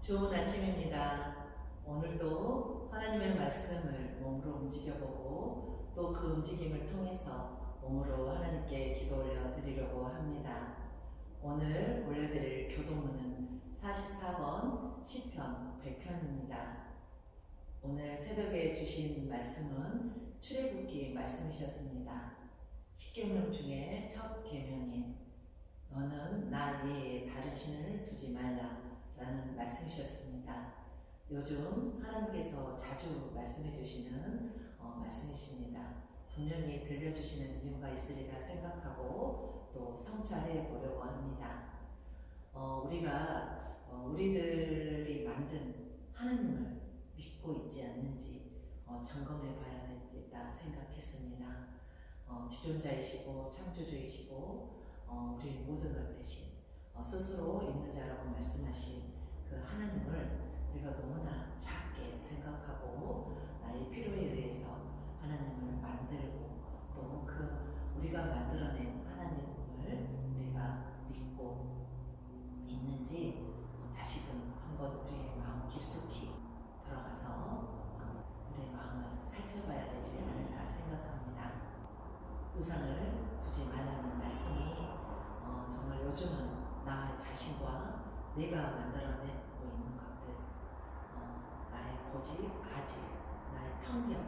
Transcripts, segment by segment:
좋은 아침입니다. 오늘도 하나님의 말씀을 몸으로 움직여보고 또 그 움직임을 통해서 몸으로 하나님께 기도 올려드리려고 합니다. 오늘 올려드릴 교도문은 44번 시편 100편입니다. 오늘 새벽에 주신 말씀은 출애굽기 말씀이셨습니다. 십계명 중에 첫 계명인 너는 나 외에 다른 신을 두지 말라 라는 말씀이셨습니다. 요즘 하나님께서 자주 말씀해 주시는 어, 말씀이십니다. 분명히 들려주시는 이유가 있으리라 생각하고 또 성찰해 보려고 합니다. 어, 우리가 어, 우리들이 만든 하나님을 믿고 있지 않는지 어, 점검해 봐야 되겠다 생각했습니다. 어, 지존자이시고 창조주이시고 어, 우리 모든 것 어, 스스로 있는 자라고 말씀하신 그 하나님을 우리가 너무나 작게 생각하고 나의 필요에 의해서 하나님을 만들고 또그 우리가 만들어낸 하나님을 우리가 믿고 있는지 어, 다시금 한번 우리의 마음 깊숙이 들어가서 어, 우리의 마음을 살펴봐야 되지 않을까 생각합니다. 우상을 두지 말라는 말씀이 어, 정말 요즘은 나 자신과 내가 만들어내고 있는 것들, 어, 나의 고집, 아직, 나의 편견,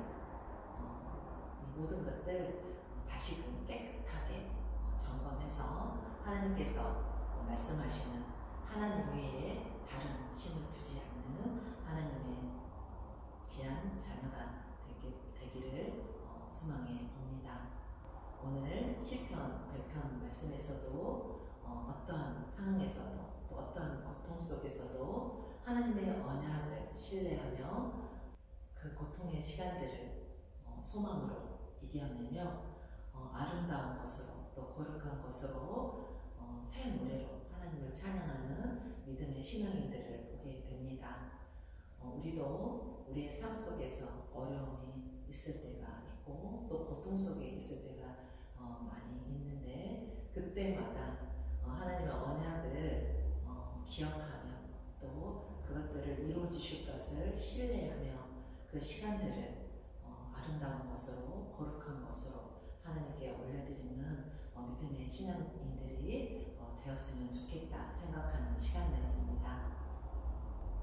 어, 이 모든 것들 다시금 깨끗하게 어, 점검해서 하나님께서 어, 말씀하시는 하나님 외에 다른 신을 두지 않는 하나님의 귀한 자녀가 되기, 되기를 어, 소망해 봅니다. 오늘 시편 100편 말씀에서도 어, 어떠한 상황에서도 또 어떠한 고통 속에서도 하나님의 언약을 신뢰하며 그 고통의 시간들을 어, 소망으로 이겨내며 어, 아름다운 것으로 또 거룩한 것으로 어, 새 노래로 하나님을 찬양하는 믿음의 신앙인들을 보게 됩니다. 어, 우리도 우리의 삶 속에서 어려움이 있을 때가 있고 또 고통 속에 있을 때가 어, 많이 있는데 그때마다 어, 하나님의 언약을 어, 기억하며 또 그것들을 이루어 주실 것을 신뢰하며 그 시간들을 어, 아름다운 것으로 거룩한 것으로 하나님께 올려드리는 어, 믿음의 신앙인들이 어, 되었으면 좋겠다 생각하는 시간이었습니다.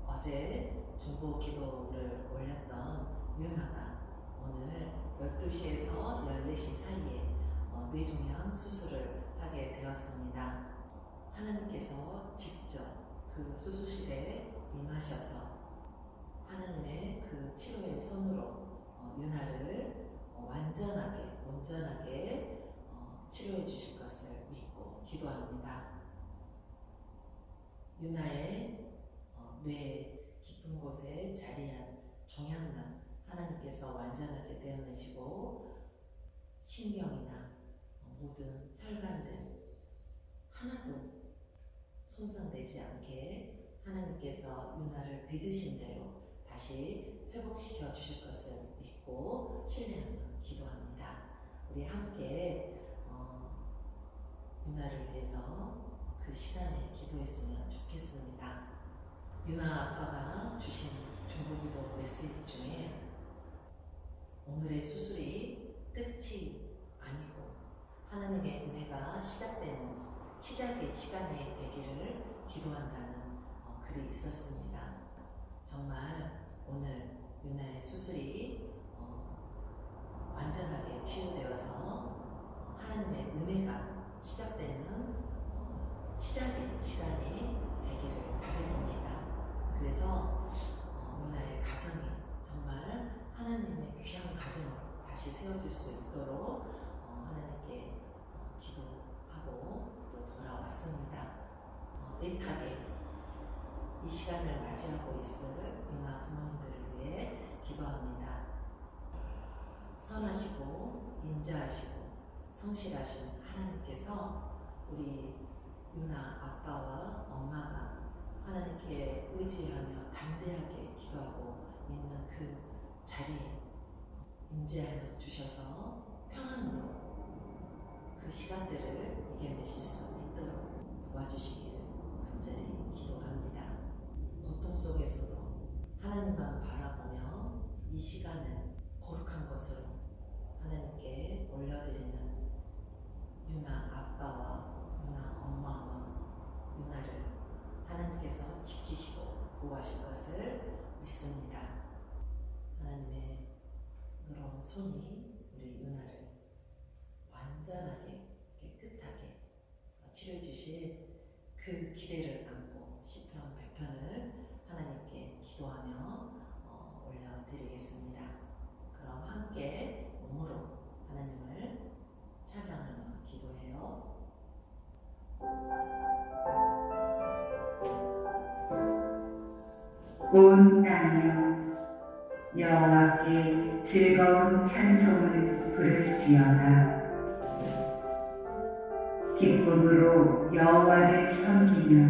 어제 중보 기도를 올렸던 유나가 오늘 12시에서 14시 사이에 어, 뇌종양 수술을 하게 되었습니다. 하나님께서 직접 그 수술실에 임하셔서 하나님의 그 치료의 손으로 어, 유나를 어, 완전하게 온전하게 어, 치료해 주실 것을 믿고 기도합니다. 유나의 어, 뇌 깊은 곳에 자리한 종양만 하나님께서 완전하게 떼어내시고 신경이나 모든 혈관들 하나도 손상되지 않게 하나님께서 유나를 믿으신 대로 다시 회복시켜 주실 것을 믿고 신뢰하며 기도합니다. 우리 함께 어, 유나를 위해서 그 시간에 기도했으면 좋겠습니다. 유나 아빠가 주신 중보기도 메시지 중에 오늘의 수술이 끝이 하나님의 은혜가 시작되는 시작의 시간이 되기를 기도한다는 어, 글이 있었습니다. 정말 오늘 유나의 수술이 어, 완전하게 치유되어서 어, 하나님의 은혜가 시작되는 어, 시작의 시간이 되기를 바랍니다. 그래서 어, 유나의 가정이 정말 하나님의 귀한 가정으로 다시 세워질 수 있도록 어, 하나님께 기도하고 또 돌아왔습니다. 어, 애타게 이 시간을 맞이하고 있을 유나 부모님들을 위해 기도합니다. 선하시고 인자하시고 성실하신 하나님께서 우리 유나 아빠와 엄마가 하나님께 의지하며 담대하게 기도하고 있는 그 자리에 임재하여 주셔서 평안으로 그 시간들을 이겨내실 수 있도록 도와주시기를 간절히 기도합니다. 고통 속에서도 하나님만 바라보며 이 시간을 거룩한 것으로 하나님께 올려드리는 유나 아빠와 유나 엄마와 유나를 하나님께서 지키시고 보호하실 것을 믿습니다. 하나님의 그런 손이 우리 유나를 완전하게 깨끗하게 치료해 주실 그 기대를 안고 시편 100편을 하나님께 기도하며 어, 올려드리겠습니다. 그럼 함께 몸으로 하나님을 찬양하며 기도해요. 온 땅이여 여호와께 즐거운 찬송을 부를지어다 기쁨으로 여호와를 섬기며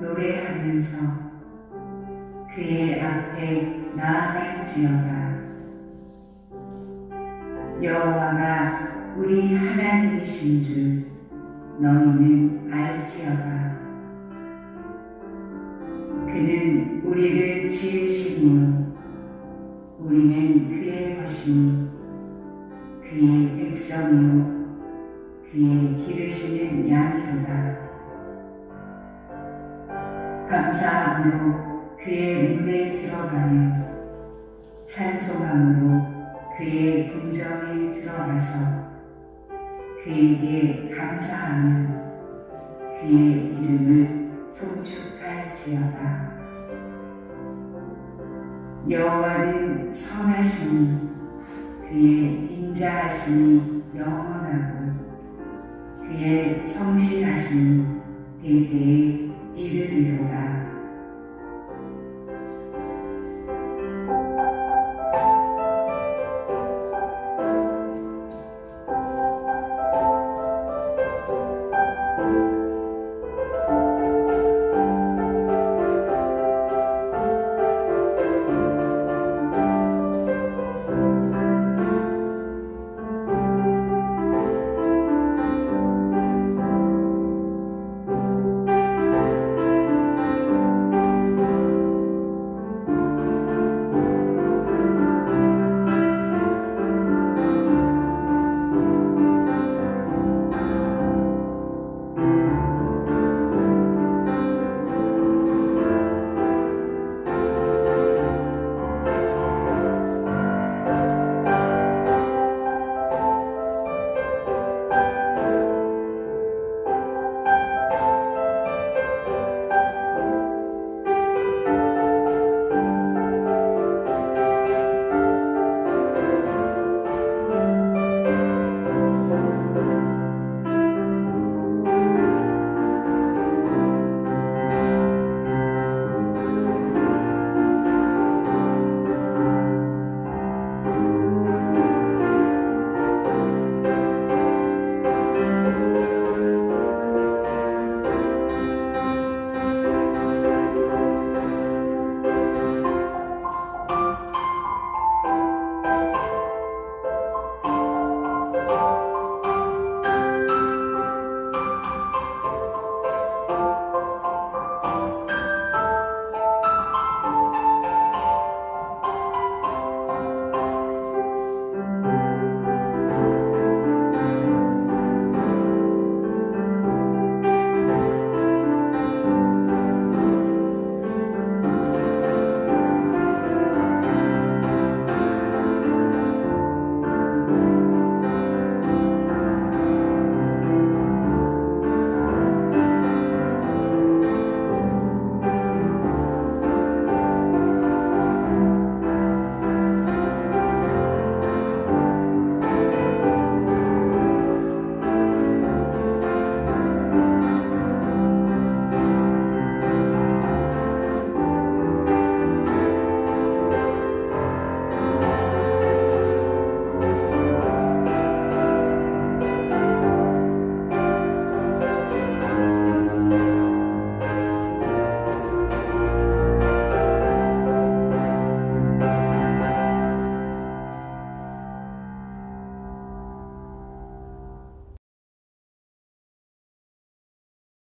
노래하면서 그의 앞에 나아갈지어다. 여호와가 우리 하나님이신 줄 너희는 알지어다. 그는 우리를 지으시며 우리는 그의 것이니 그의 백성이요 그의 기르시는 양이로다 감사함으로 그의 문에 들어가며 찬송함으로 그의 궁정에 들어가서 그에게 감사하며 그의 이름을 송축할지어다. 여호와는 선하시니 그의 인자하심이 영원하고 그의 성실하심이 대대에 이르리로다.